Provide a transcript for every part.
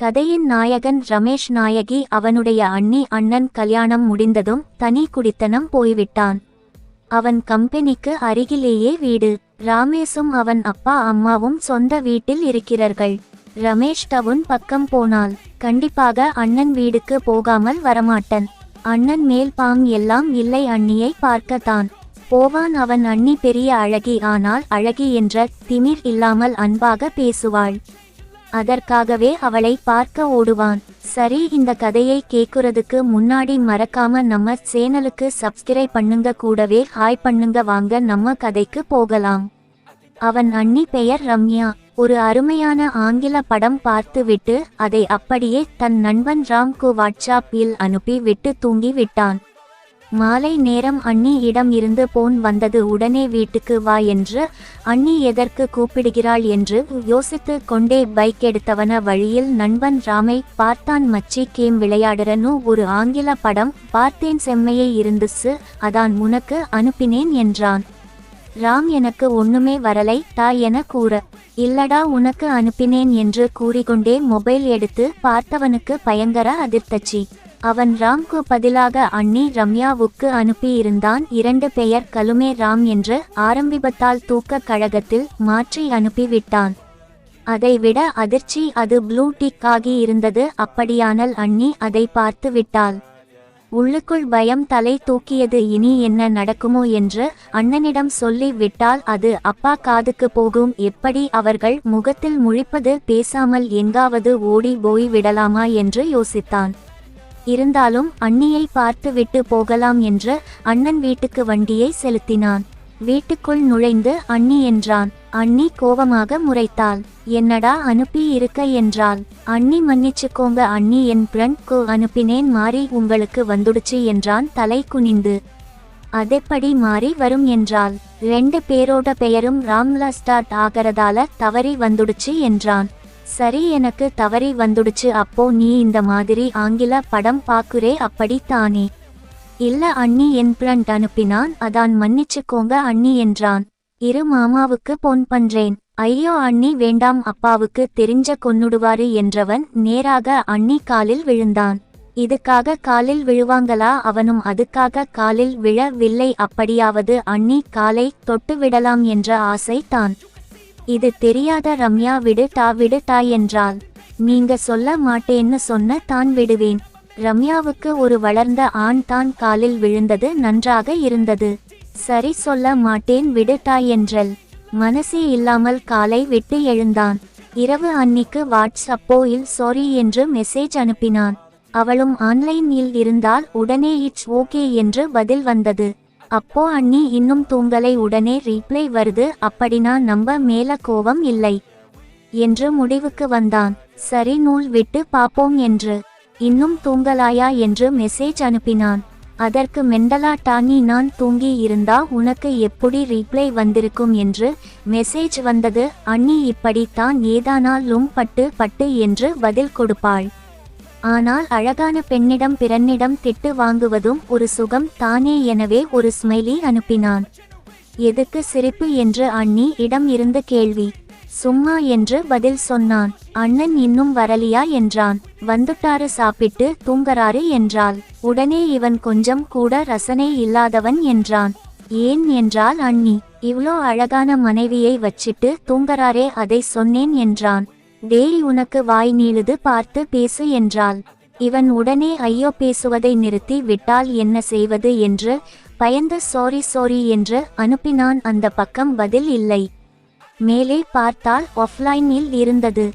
கதையின் நாயகன் ரமேஷ் நாயகி அவனுடைய அண்ணி அண்ணன் கல்யாணம் முடிந்ததும் தனி குடித்தனம் போய்விட்டான். அவன் கம்பெனிக்கு அருகிலேயே வீடு. ராமேஷும் அவன் அப்பா அம்மாவும் சொந்த வீட்டில் இருக்கிறார்கள். ரமேஷ் டவுன் பக்கம் போனால் கண்டிப்பாக அண்ணன் வீடுக்கு போகாமல் வரமாட்டன். அண்ணன் மேல் பாங் எல்லாம் இல்லை அண்ணியை பார்க்கத்தான். போவான் அவன் அண்ணி பெரிய அழகி ஆனால் அழகி என்ற திமிர் இல்லாமல் அன்பாக பேசுவாள். அதற்காகவே அவளை பார்க்க ஓடுவான். சரி இந்த கதையை கேக்குறதுக்கு முன்னாடி மறக்காம நம்ம சேனலுக்கு சப்ஸ்கிரைப் பண்ணுங்க. கூடவே ஹாய் பண்ணுங்க. வாங்க நம்ம கதைக்கு போகலாம். அவன் அண்ணி பெயர் ரம்யா. ஒரு அருமையான ஆங்கில படம் பார்த்துவிட்டு அதை அப்படியே தன் நண்பன் ராம்கு வாட்ஸ்அப்பில் அனுப்பி விட்டு தூங்கி விட்டான் மாலை நேரம் அண்ணி இடம் இருந்து போன் வந்தது உடனே வீட்டுக்கு வா என்று அண்ணி எதற்கு கூப்பிடுகிறாள் என்று யோசித்து கொண்டே பைக் எடுத்தவன வழியில் நண்பன் ராமை பார்த்தான். மச்சி கேம் விளையாடுறனு ஒரு ஆங்கில படம் பார்த்தேன் செம்மையை இருந்துச்சு அதான் உனக்கு அனுப்பினேன் என்றான். ராம் எனக்கு ஒண்ணுமே வரலை தா என கூற இல்லடா உனக்கு அனுப்பினேன் என்று கூறிக்கொண்டே மொபைல் எடுத்து பார்த்தவனுக்கு பயங்கர அதிர்த்தச்சி. அவன் ராம்க்கு பதிலாக அண்ணி ரம்யாவுக்கு அனுப்பியிருந்தான் இரண்டு பெயர் கலுமே ராம் என்று ஆரம்பிபத்தால் தூக்க கழகத்தில் மாற்றி அனுப்பிவிட்டான். அதைவிட அதிர்ச்சி அது ப்ளூ டிக் ஆகி இருந்தது. அப்படியானால் அண்ணி அதை பார்த்து விட்டாள். உள்ளுக்குள் பயம் தலை தூக்கியது. இனி என்ன நடக்குமோ என்று அண்ணனிடம் சொல்லி விட்டால் அது அப்பா காதுக்கு போகும். எப்படி அவர்கள் முகத்தில் முழிப்பது? பேசாமல் எங்காவது ஓடி போய் விடலாமா? என்று யோசித்தான். இருந்தாலும் அண்ணியை பார்த்துவிட்டு போகலாம் என்று அண்ணன் வீட்டுக்கு வண்டியை செலுத்தினான். வீட்டுக்குள் நுழைந்து அண்ணி என்றான். அண்ணி கோபமாக முறைத்தாள். என்னடா அனுப்பி இருக்க? என்றாள். அண்ணி மன்னிச்சுக்கோங்க அண்ணி என் ஃப்ரெண்ட்க்கு அனுப்பினேன் மாறி உங்களுக்கு வந்துடுச்சு என்றான் தலை குனிந்து. அதெப்படி மாறி வரும்? என்றாள். ரெண்டு பேரோட பெயரும் ராம்லா ஸ்டார்ட் ஆகிறதால தவறி வந்துடுச்சு என்றான். சரி எனக்கு தவறி வந்துடுச்சு அப்போ நீ இந்த மாதிரி ஆங்கில படம் பாக்குறே அப்படித்தானே இல்ல அண்ணி என் பிரண்ட் அனுப்பினான் அதான் மன்னிச்சுக்கோங்க அண்ணி என்றான். இரு மாமாவுக்கு போன் பண்றேன். ஐயோ அண்ணி வேண்டாம் அப்பாவுக்கு தெரிஞ்ச கொன்னுடுவாரு என்றவன் நேராக அண்ணி காலில் விழுந்தான். இதுக்காக காலில் விழுவாங்களா? அவனும் அதுக்காக காலில் விழவில்லை அப்படியாவது அண்ணி காலை தொட்டு விடலாம் என்ற ஆசை தான். இது தெரியாத ரம்யா விடு தா விடு டா என்றாள். நீங்க சொல்ல மாட்டேன்னு சொன்ன தான் விடுவேன். ரம்யாவுக்கு ஒரு வளர்ந்த ஆண் தான் காலில் விழுந்தது நன்றாக இருந்தது. சரி சொல்ல மாட்டேன் விடுட்டா என்றல் மனசே இல்லாமல் காலை விட்டு எழுந்தான். இரவு அன்னிக்கு வாட்ஸ்அப்போயில் சாரி என்று மெசேஜ் அனுப்பினான். அவளும் ஆன்லைனில் இருந்தால் உடனே இட்ஸ் ஓகே என்று பதில் வந்தது. அப்போ அண்ணி இன்னும் தூங்கலை. உடனே ரீப்ளை வருது. அப்படினா நம்ப மேல கோவம் இல்லை என்று முடிவுக்கு வந்தான். சரி நூல் விட்டு பாப்போம் என்று. இன்னும் தூங்கலாயா? என்று மெசேஜ் அனுப்பினான். அதற்கு மெண்டலா டாங்கி நான் தூங்கி இருந்தா உனக்கு எப்படி ரீப்ளை வந்திருக்கும்? என்று மெசேஜ் வந்தது. அண்ணி இப்படித்தான் ஏதானாலும் பட்டு பட்டு என்று பதில் கொடுப்பாள். ஆனால் அழகான பெண்ணிடம் பிறனிடம் திட்டு வாங்குவதும் ஒரு சுகம் தானே எனவே ஒரு ஸ்மைலி அனுப்பினான். எதுக்கு சிரிப்பு? என்று அண்ணி இடம் இருந்த கேள்வி. சும்மா என்று பதில் சொன்னான். அண்ணன் இன்னும் வரலியா? என்றான். வந்துட்டாரு சாப்பிட்டு தூங்கறாரு என்றாள். உடனே இவன் கொஞ்சம் கூட ரசனை இல்லாதவன் என்றான். ஏன்? என்றால் அண்ணி. இவ்ளோ அழகான மனைவியை வச்சிட்டு தூங்கறாரே அதை சொன்னேன் என்றான். டேய் உனக்கு வாய் நீளுது பார்த்து பேசு என்றாள். இவன் உடனே ஐயோ பேசுவதை நிறுத்தி விட்டால் என்ன செய்வது என்று பயந்து சாரி சாரி என்று அனுப்பினான். அந்த பக்கம் பதில் இல்லை. மேலே பார்த்தால் ஆஃப்லைனில் இருந்தது.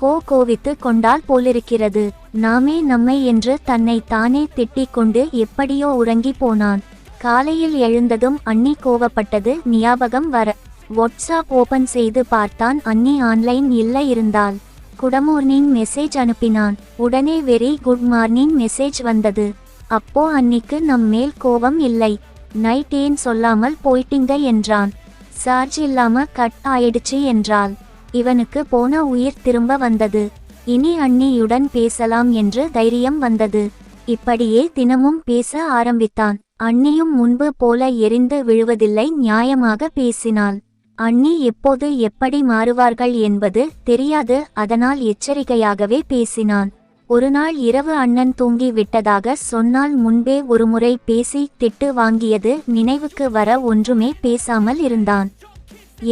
ஹோ கோவித்து கொண்டால் போலிருக்கிறது. நாமே நம்மை என்று தன்னை தானே திட்டிக் கொண்டு எப்படியோ உறங்கி போனான். காலையில் எழுந்ததும் அண்ணி கோவப்பட்டது. ஞாபகம் வர வாட்ஸ்அப் ஓபன் செய்து பார்த்தான். அன்னி ஆன்லைன் இல்லை இருந்தால் குடமூர்னிங் மெசேஜ் அனுப்பினான். உடனே வெரி குட் மார்னிங் மெசேஜ் வந்தது. அப்போ அன்னிக்கு நம் மேல் கோபம் இல்லை. நைட் ஏன் சொல்லாமல் போயிட்டீங்க என்றான். சார்ஜ் இல்லாம கட் ஆயிடுச்சு என்றால் இவனுக்கு போன உயிர் திரும்ப வந்தது. இனி அண்ணியுடன் பேசலாம் என்று தைரியம் வந்தது. இப்படியே தினமும் பேச ஆரம்பித்தான். அன்னியும் முன்பு போல எரிந்து விழுவதில்லை நியாயமாக பேசினாள். அண்ணி எப்போது எப்படி மாறுவார்கள் என்பது தெரியாது அதனால் எச்சரிக்கையாகவே பேசினான். ஒருநாள் இரவு அண்ணன் தூங்கி விட்டதாக சொன்னால் முன்பே ஒருமுறை பேசி திட்டு வாங்கியது நினைவுக்கு வர ஒன்றுமே பேசாமல் இருந்தான்.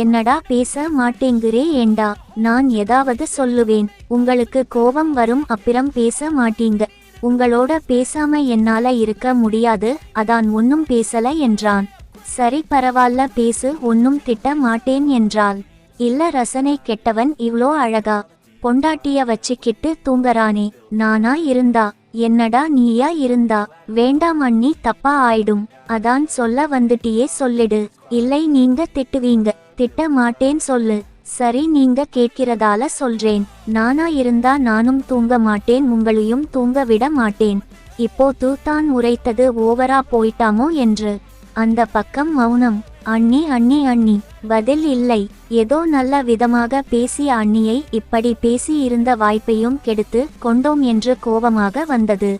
என்னடா பேச மாட்டேங்கிறே ஏண்டா நான் ஏதாவது சொல்லுவேன் உங்களுக்கு கோபம் வரும் அப்புறம் பேச மாட்டீங்க உங்களோட பேசாம என்னால இருக்க முடியாது அதான் ஒன்னும் பேசல என்றான். சரி பரவாயில்ல பேசு ஒன்னும் திட்ட மாட்டேன் என்றாள். இல்ல ரசனை கெட்டவன் இவ்ளோ அழகா. பொண்டாட்டிய வச்சுக்கிட்டு தூங்கறானே நானா இருந்தா. என்னடா நீயா இருந்தா. வேண்டாம் அண்ணி தப்பா ஆயிடும். அதான் சொல்ல வந்துட்டியே சொல்லிடு. இல்லை நீங்க திட்டுவீங்க. திட்ட மாட்டேன் சொல்லு. சரி நீங்க கேட்கிறதால சொல்றேன். நானா இருந்தா நானும் தூங்க மாட்டேன் உங்களையும் தூங்க விட மாட்டேன். இப்போ தூத்தான் உரைத்தது ஓவரா போயிட்டாமோ என்று. அந்த பக்கம் மௌனம். அண்ணி அண்ணி அண்ணி. பதில் இல்லை. ஏதோ நல்ல விதமாக பேசிய அண்ணியை இப்படி பேசி இருந்த வாய்ப்பையும் கெடுத்து கொண்டோம் என்று கோபமாக வந்தது.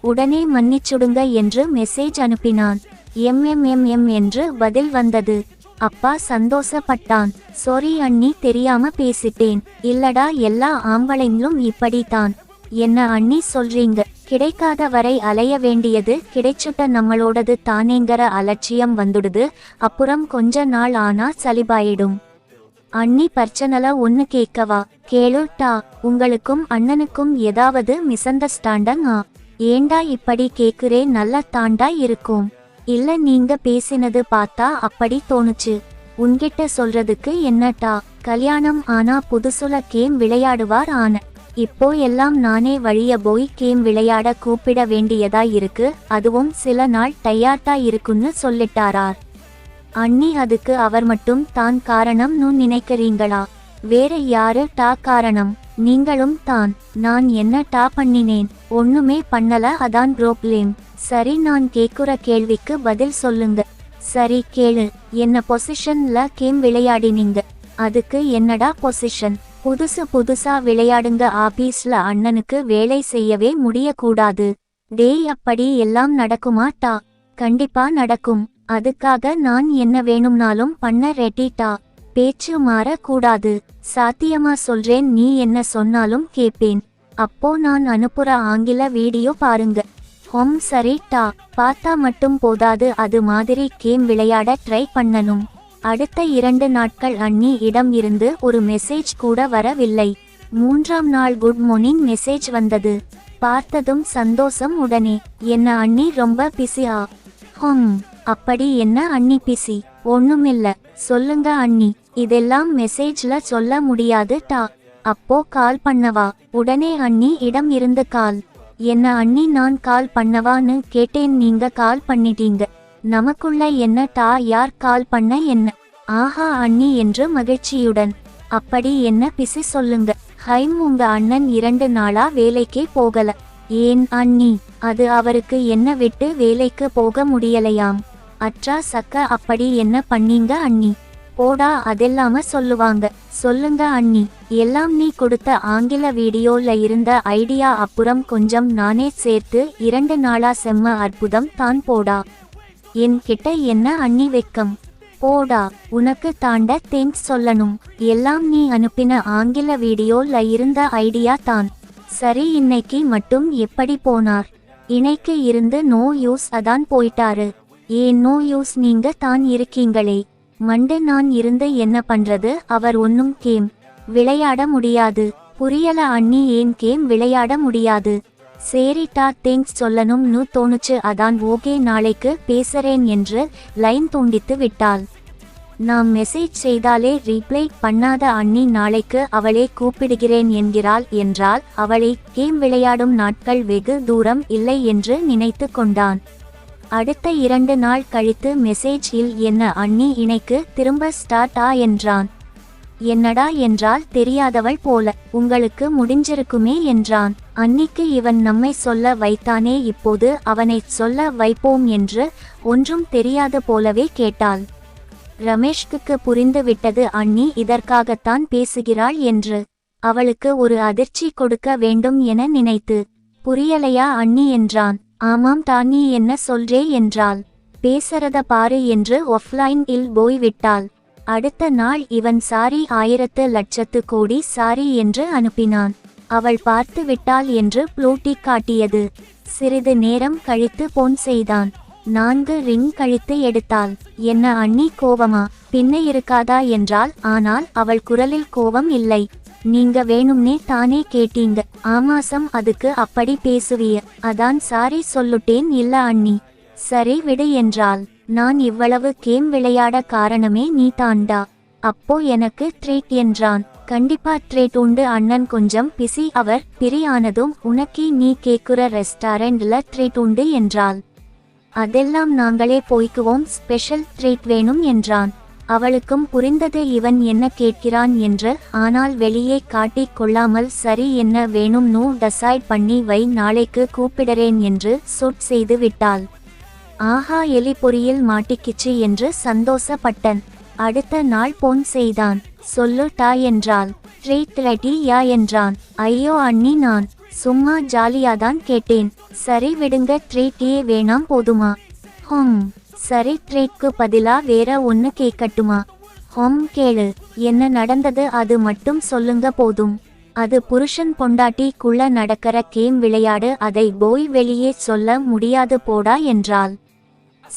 உடனே மன்னிச்சுடுங்க என்று மெசேஜ் அனுப்பினான். எம் எம் எம் எம் என்று பதில் வந்தது. அப்பா சந்தோஷப்பட்டான். சாரி அண்ணி. தெரியாம பேசிட்டேன். இல்லடா எல்லா ஆம்பளைங்களும் இப்படித்தான். என்ன அண்ணி சொல்றீங்க? கிடைக்காத வரை அலைய வேண்டியது கிடைச்சுட்ட நம்மளோடது தானேங்கிற அலட்சியம் வந்துடுது அப்புறம் கொஞ்ச நாள் ஆனா சலிபாயிடும் அண்ணி பர்ச்சனல ஒன்னு கேட்கவா கேளுட்டா உங்களுக்கும் அண்ணனுக்கும் ஏதாவது மிஸ்அண்டர்ஸ்டாண்டங் ஆ ஏண்டா இப்படி கேக்குறே நல்ல தாண்டா இருக்கும். இல்ல நீங்க பேசினது பார்த்தா அப்படி தோணுச்சு. உன்கிட்ட சொல்றதுக்கு என்னட்டா கல்யாணம் ஆனா புதுசுல கேம் விளையாடுவார் ஆன இப்போ எல்லாம் நானே வழிய போய் கேம் விளையாட கூப்பிட வேண்டியதா இருக்கு அதுவும் சில நாள் டையாட்டா இருக்குன்னு சொல்லிட்டாரார் அண்ணி அதுக்கு அவர் மட்டும் தான் காரணம்னு நினைக்கிறீங்களா? வேற யாரு டா காரணம்? நீங்களும் தான். நான் என்ன டா பண்ணினேன்? ஒண்ணுமே பண்ணல அதான் ப்ரோப்ளேம் சரி நான் கேக்குற கேள்விக்கு பதில் சொல்லுங்க. சரி கேளு. என்ன பொசிஷன்ல கேம் விளையாடினீங்க? அதுக்கு என்னடா பொசிஷன் புதுசு புதுசா விளையாடுங்க ஆபீஸ்ல அண்ணனுக்கு வேலை செய்யவே முடியக்கூடாது. டேய் அப்படி எல்லாம் நடக்குமா டா? கண்டிப்பா நடக்கும். அதுக்காக நான் என்ன வேணும்னாலும் பண்ண ரெட்டிட்டா பேச்சு மாற கூடாது சாத்தியமா சொல்றேன் நீ என்ன சொன்னாலும் கேப்பேன். அப்போ நான் அனுப்புற ஆங்கில வீடியோ பாருங்க. ஹொம் சரி டா. பார்த்தா மட்டும் போதாது. அது மாதிரி கேம் விளையாட ட்ரை பண்ணணும். அடுத்த இரண்டு நாட்கள் அண்ணி இடம் இருந்து ஒரு மெசேஜ் கூட வரவில்லை. மூன்றாம் நாள் குட் மார்னிங் மெசேஜ் வந்தது. பார்த்ததும் சந்தோஷம் உடனே என்ன அண்ணி ரொம்ப பிஸியா ஹம் அப்படி என்ன அண்ணி பிஸி ஒண்ணுமில்ல. சொல்லுங்க அண்ணி. இதெல்லாம் மெசேஜ்ல சொல்ல முடியாது டா. அப்போ கால் பண்ணவா? உடனே அண்ணி இடம் இருந்து கால் என்ன அண்ணி நான் கால் பண்ணவான்னு கேட்டேன். நீங்க கால் பண்ணிட்டீங்க. நமக்குள்ள என்ன டா யார் கால் பண்ண என்ன? ஆஹா அண்ணி என்று மகிழ்ச்சியுடன். அப்படி என்ன பிசி சொல்லுங்க. ஹைம் உங்க அண்ணன் இரண்டு நாளா வேலைக்கே போகல. ஏன் அண்ணி? அது அவருக்கு என்ன விட்டு வேலைக்கு போக முடியலையாம். அற்றா சக்க அப்படி என்ன பண்ணீங்க அண்ணி? போடா அதெல்லாம சொல்லுவாங்க. சொல்லுங்க அண்ணி. எல்லாம் நீ கொடுத்த ஆங்கில வீடியோல இருந்த ஐடியா அப்புறம் கொஞ்சம் நானே சேர்த்து இரண்டு நாளா செம்ம அற்புதம் தான் போடா. என் கிட்ட என்ன அண்ணி வெக்கம்? போடா உனக்கு தாண்ட தேங்க்ஸ் சொல்லணும். எல்லாம் நீ அனுப்பின ஆங்கில வீடியோல இருந்த ஐடியா தான். சரி இன்னைக்கு மட்டும் எப்படி போனார்? இணைக்கு இருந்து நோ யூஸ் அதான் போயிட்டாரு. ஏன் நோ யூஸ்? நீங்க தான் இருக்கீங்களே. மண்டு நான் இருந்து என்ன பண்றது? அவர் ஒன்னும் கேம் விளையாட முடியாது. புரியல அண்ணி ஏன் கேம் விளையாட முடியாது? சரிட்டா தேங்க்ஸ் சொல்லணும்னு தோணுச்சு அதான் ஓகே நாளைக்கு பேசுறேன் என்று லைன் தூண்டித்து விட்டாள். நாம் மெசேஜ் செய்தாலே ரீப்ளை பண்ணாத அண்ணி நாளைக்கு அவளே கூப்பிடுகிறேன் என்கிறாள். என்றால் அவளை கேம் விளையாடும் நாட்கள் வெகு தூரம் இல்லை என்று நினைத்து கொண்டான். அடுத்த இரண்டு நாள் கழித்து மெசேஜ் இல் என்ன அண்ணி இணைக்கு திரும்ப ஸ்டார்ட் ஆ? என்றான். என்னடா? என்றால் தெரியாதவள் போல உங்களுக்கு முடிஞ்சிருக்குமே என்றான். அன்னிக்கு இவன் நம்மை சொல்ல வைத்தானே இப்போது அவனை சொல்ல வைப்போம் என்று ஒன்றும் தெரியாத போலவே கேட்டாள். ரமேஷ்குக்கு புரிந்துவிட்டது அண்ணி இதற்காகத்தான் பேசுகிறாள் என்று. அவளுக்கு ஒரு அதிர்ச்சி கொடுக்க வேண்டும் என நினைத்து. புரியலையா அண்ணி என்றான். ஆமாம் தானி என்ன சொல்றே என்றாள். பேசறத பாரு என்று ஒஃப்லைன் இல் போய்விட்டாள். அடுத்த நாள் இவன் சாரி ஆயிரத்து லட்சத்து கோடி சாரி என்று அனுப்பினான். அவள் பார்த்து விட்டாள் என்று புளூட்டி காட்டியது. சிறிது நேரம் கழித்து போன் செய்தான். நான்கு ரிங் கழித்து எடுத்தாள். என்ன அண்ணி கோவமா? பின்ன இருக்காதா? என்றால் ஆனால் அவள் குரலில் கோவம் இல்லை. நீங்க வேணும்னே தானே கேட்டீங்க. ஆமாசம் அதுக்கு அப்படி பேசுவிய. அதான் சாரி சொல்லுட்டேன் இல்ல அண்ணி. சரி விடு என்றாள். நான் இவ்வளவு கேம் விளையாட காரணமே நீ தாண்டா அப்போ எனக்கு ட்ரீட் என்றான். கண்டிப்பா ட்ரீட் உண்டு அண்ணன் கொஞ்சம். பிசி அவர் பிரியானதும் உனக்கே நீ கேக்குற ரெஸ்டாரண்ட்ல ட்ரீட் உண்டு என்றாள். அதெல்லாம் நாங்களே போய்க்குவோம். ஸ்பெஷல் ட்ரீட் வேணும் என்றான். அவளுக்கும் புரிந்தது இவன் என்ன கேட்கிறான் என்று ஆனால் வெளியே காட்டிக் கொள்ளாமல் சரி என்ன வேணும் நூ டசைட் பண்ணி வை நாளைக்கு கூப்பிடுறேன் என்று சொட் செய்து விட்டாள். ஆஹா எலி பொறியில் மாட்டிக்கிச்சு என்று சந்தோஷப்பட்டன். அடுத்த நாள் போன் செய்தான். சொல்லு டா என்றாள். ட்ரீட் ரெடி யா என்றான். ஐயோ அண்ணி நான் சும்மா ஜாலியாதான் கேட்டேன். சரி விடுங்க. டீயே வேணாம் போதுமா? ஹோம் சரி ட்ரீட்க்கு பதிலா வேற ஒன்னு கேட்கட்டுமா? ஹோம் கேளு. என்ன நடந்தது? அது மட்டும் சொல்லுங்க போதும். அது புருஷன் பொண்டாட்டிக்குள்ள நடக்கிற கேம் விளையாடு. அதை போய் வெளியே சொல்ல முடியாது போடா என்றாள்.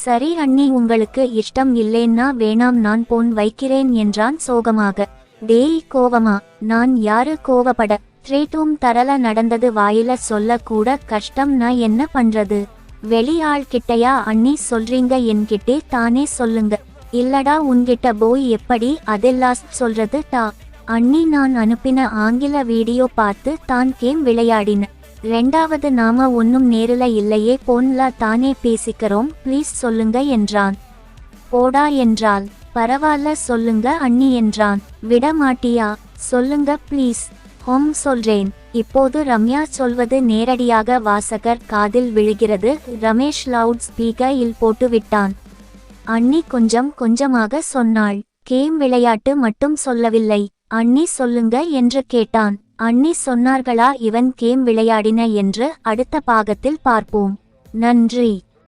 சரி அண்ணி உங்களுக்கு இஷ்டம் இல்லேன்னா வேணாம் நான் போன் வைக்கிறேன் என்றான் சோகமாக. டேய் கோவமா? நான் யாரு? கோவப்பட. ட்ரீட்டும் தரல நடந்தது வாயில சொல்ல கூட கஷ்டம் நான் என்ன பண்றது? வெளியாள் கிட்டயா அண்ணி சொல்றீங்க? என்கிட்டே தானே சொல்லுங்க. இல்லடா உன்கிட்ட போய் எப்படி அதெல்லாம் சொல்றது? டா. அண்ணி நான் அனுப்பின ஆங்கில வீடியோ பார்த்து தான் கேம் விளையாடின. ரெண்டாவது நாம ஒன்னும் நேரில இல்லையே போன்ல தானே பேசிக்கிறோம் ப்ளீஸ் சொல்லுங்க என்றான். போடா என்றாள். பரவாயில்ல சொல்லுங்க அண்ணி என்றான். விட மாட்டியா? சொல்லுங்க ப்ளீஸ் ஹோம் சொல்றேன். இப்போது ரம்யா சொல்வது நேரடியாக வாசகர் காதில் விழுகிறது. ரமேஷ் லவுட் ஸ்பீக்கரில் போட்டு விட்டான். அண்ணி கொஞ்சம் கொஞ்சமாக சொன்னாள். கேம் விளையாட்டு மட்டும் சொல்லவில்லை. அண்ணி சொல்லுங்க என்று கேட்டான். அண்ணி சொன்னார்களா இவன் கேம் விளையாடின என்று அடுத்த பாகத்தில் பார்ப்போம். நன்றி.